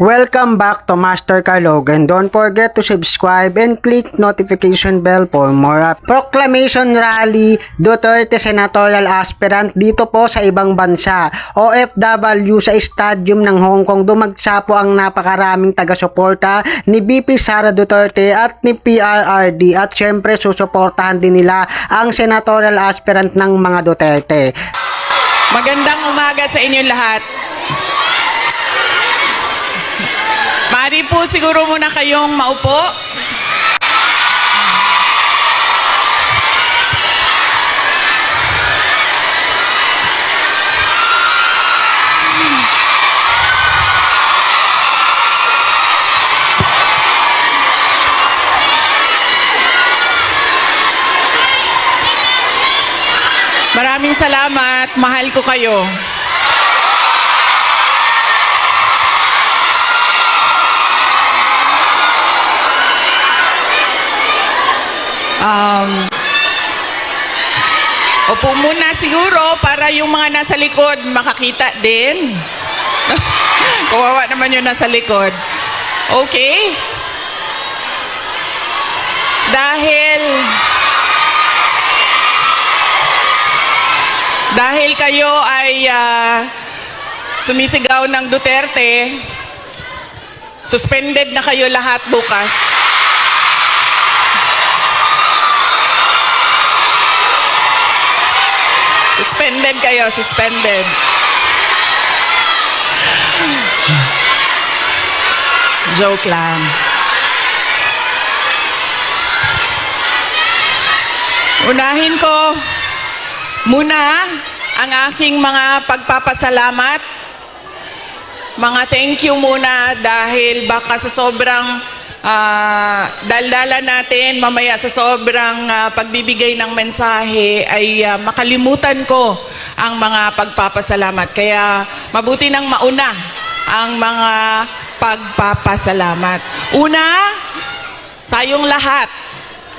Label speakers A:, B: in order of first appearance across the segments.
A: Welcome back to Master Kalog and don't forget to subscribe and click notification bell for more Proclamation Rally Duterte Senatorial Aspirant dito po sa ibang bansa. OFW sa stadium ng Hong Kong dumagsa po ang napakaraming taga-suporta ni BP Sara Duterte at ni PRRD at syempre susuportahan din nila ang senatorial aspirant ng mga Duterte.
B: Magandang umaga sa inyo lahat. Po siguro muna kayong maupo. Maraming salamat. Mahal ko kayo. Um, upo muna siguro para yung mga nasa likod makakita din. Kawawa naman yung nasa likod. Okay? Dahil dahil kayo ay ah, sumisigaw ng Duterte, suspended na kayo lahat bukas. Suspended kayo, suspended. Joke lang. Unahin ko muna ang aking mga pagpapasalamat. Mga thank you muna dahil baka sa sobrang ah, daldala natin mamaya sa sobrang ah, pagbibigay ng mensahe ay ah, makalimutan ko ang mga pagpapasalamat. Kaya mabuti nang mauna ang mga pagpapasalamat. Una, tayong lahat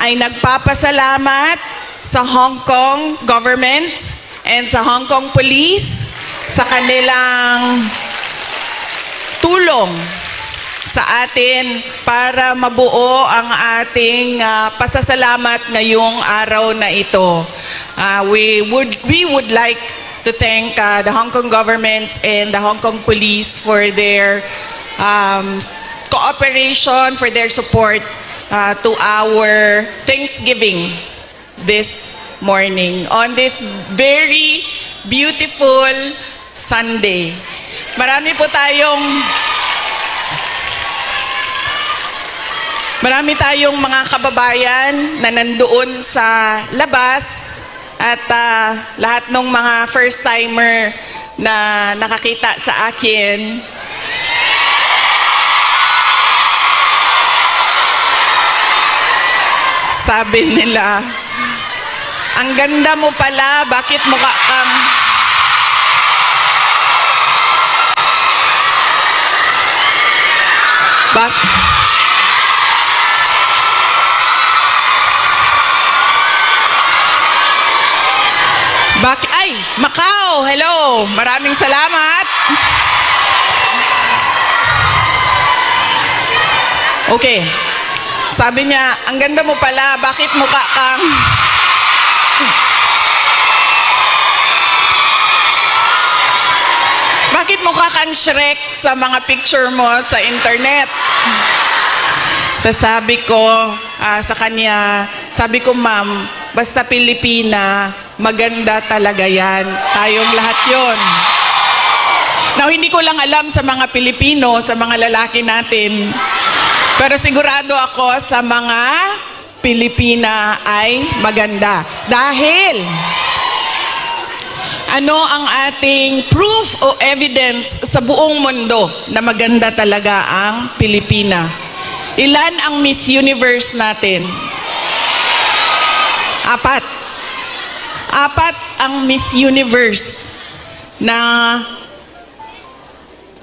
B: ay nagpapasalamat sa Hong Kong government and sa Hong Kong police sa kanilang tulong sa atin para mabuo ang ating ah, pasasalamat ngayong araw na ito. Ah, we would we would like to thank ah, the Hong Kong government and the Hong Kong police for their um, cooperation, for their support uh, to our Thanksgiving this morning on this very beautiful Sunday. Marami po tayong Marami tayong mga kababayan na nandoon sa labas at ah, lahat ng mga first timer na nakakita sa akin. Sabi nila, ang ganda mo pala, bakit mukha kang... Bak Bak ay, Macau, hello. Maraming salamat. Okay. Sabi niya, ang ganda mo pala, bakit mukha kang... Bakit mukha kang Shrek sa mga picture mo sa internet? Tapos sabi ko ah, sa kanya, sabi ko, ma'am, basta Pilipina, maganda talaga yan. Tayong lahat yon. Now, hindi ko lang alam sa mga Pilipino, sa mga lalaki natin, pero sigurado ako sa mga Pilipina ay maganda. Dahil ano ang ating proof o evidence sa buong mundo na maganda talaga ang Pilipina? Ilan ang Miss Universe natin? Apat. Apat ang Miss Universe na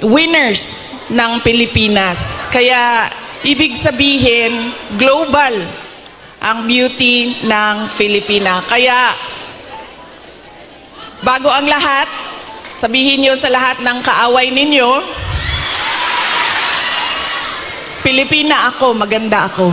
B: winners ng Pilipinas. Kaya ibig sabihin, global ang beauty ng Filipina. Kaya bago ang lahat, sabihin niyo sa lahat ng kaaway ninyo, Pilipina ako, maganda ako.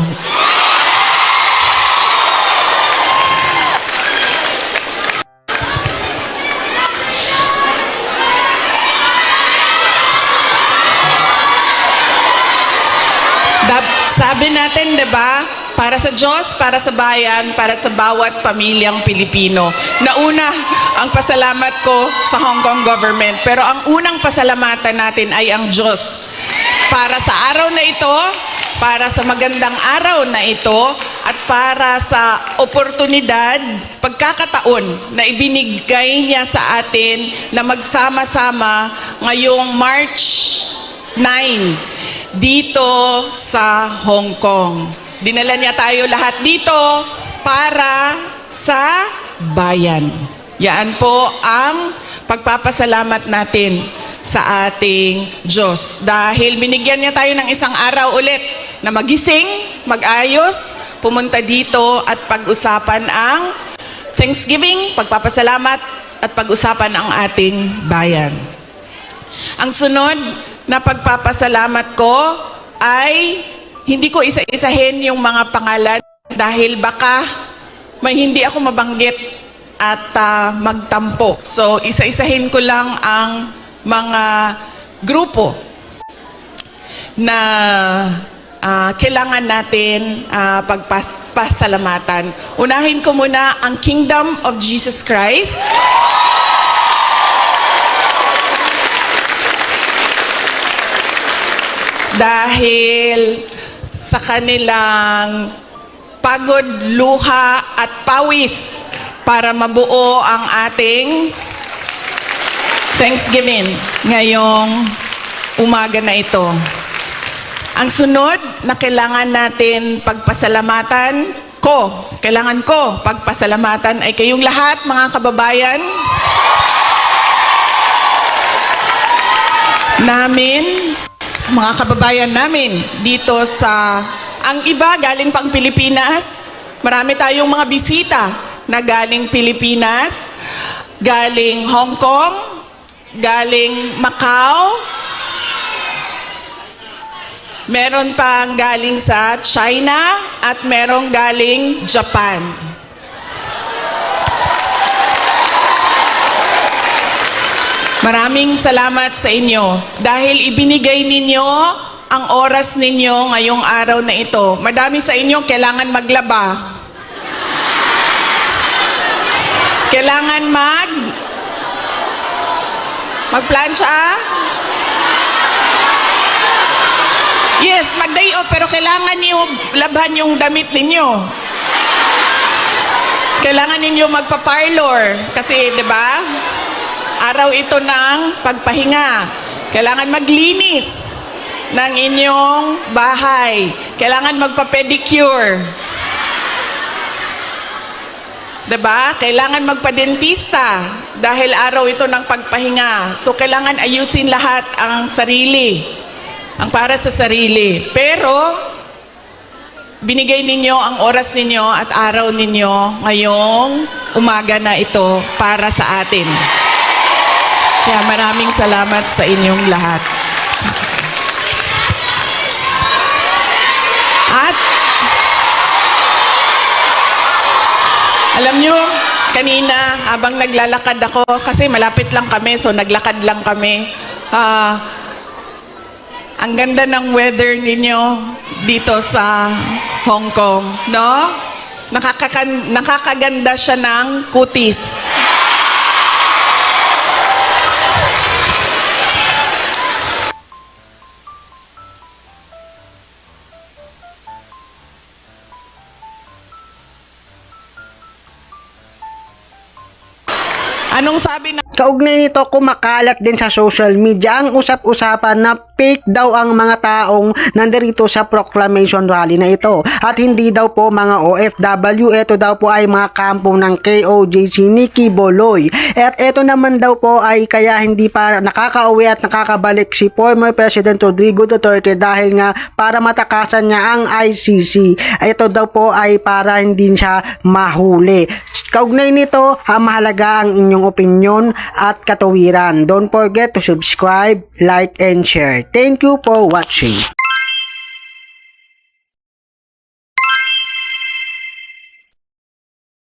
B: Sabi natin, 'di ba? Para sa Diyos, para sa bayan, para sa bawat pamilyang Pilipino. Nauna ang pasalamat ko sa Hong Kong government, pero ang unang pasalamatan natin ay ang Diyos. Para sa araw na ito, para sa magandang araw na ito, at para sa oportunidad, pagkakataon na ibinigay niya sa atin na magsama-sama ngayong March 9 dito sa Hong Kong. Dinala niya tayo lahat dito para sa bayan. Yan po ang pagpapasalamat natin sa ating Diyos. Dahil binigyan niya tayo ng isang araw ulit na magising, mag-ayos, pumunta dito at pag-usapan ang Thanksgiving, pagpapasalamat at pag-usapan ang ating bayan. Ang sunod na pagpapasalamat ko ay hindi ko isa-isahin yung mga pangalan dahil baka may hindi ako mabanggit at ah, magtampo. So isa-isahin ko lang ang mga grupo na ah, kailangan natin ah, pagpasalamatan. Unahin ko muna ang Kingdom of Jesus Christ. Dahil sa kanilang pagod, luha at pawis para mabuo ang ating Thanksgiving ngayong umaga na ito. Ang sunod na kailangan natin pagpasalamatan ko, kailangan ko pagpasalamatan ay kayong lahat mga kababayan namin mga kababayan namin dito sa ang iba galing pang Pilipinas. Marami tayong mga bisita na galing Pilipinas, galing Hong Kong, galing Macau, meron pang galing sa China at merong galing Japan. Maraming salamat sa inyo dahil ibinigay ninyo ang oras ninyo ngayong araw na ito. Madami sa inyo kailangan maglaba. Kailangan mag magplansya. Yes, mag-day off pero kailangan niyo labhan yung damit ninyo. Kailangan ninyo magpa-parlor kasi 'di ba? Araw ito ng pagpahinga. Kailangan maglinis ng inyong bahay. Kailangan magpa-pedicure. 'Di ba? Kailangan magpa-dentista dahil araw ito ng pagpahinga. So kailangan ayusin lahat ang sarili. Ang para sa sarili. Pero binigay ninyo ang oras ninyo at araw ninyo ngayong umaga na ito para sa atin. Kaya maraming salamat sa inyong lahat. At alam nyo, kanina habang naglalakad ako, kasi malapit lang kami, so naglakad lang kami. Ah, ang ganda ng weather ninyo dito sa Hong Kong, no? Nakakakan- nakakaganda siya ng kutis. Anong sabi ng
A: Kaugnay nito, kumakalat din sa social media ang usap-usapan na fake daw ang mga taong nandirito sa proclamation rally na ito. At hindi daw po mga OFW, ito daw po ay mga kampo ng KOJC Nikki Boloy. At ito naman daw po ay kaya hindi pa nakakauwi at nakakabalik si former President Rodrigo Duterte dahil nga para matakasan niya ang ICC. Ito daw po ay para hindi siya mahuli. Kaugnay nito, ah, mahalaga ang inyong opinion at katawiran. Don't forget to subscribe, like, and share. Thank you for watching.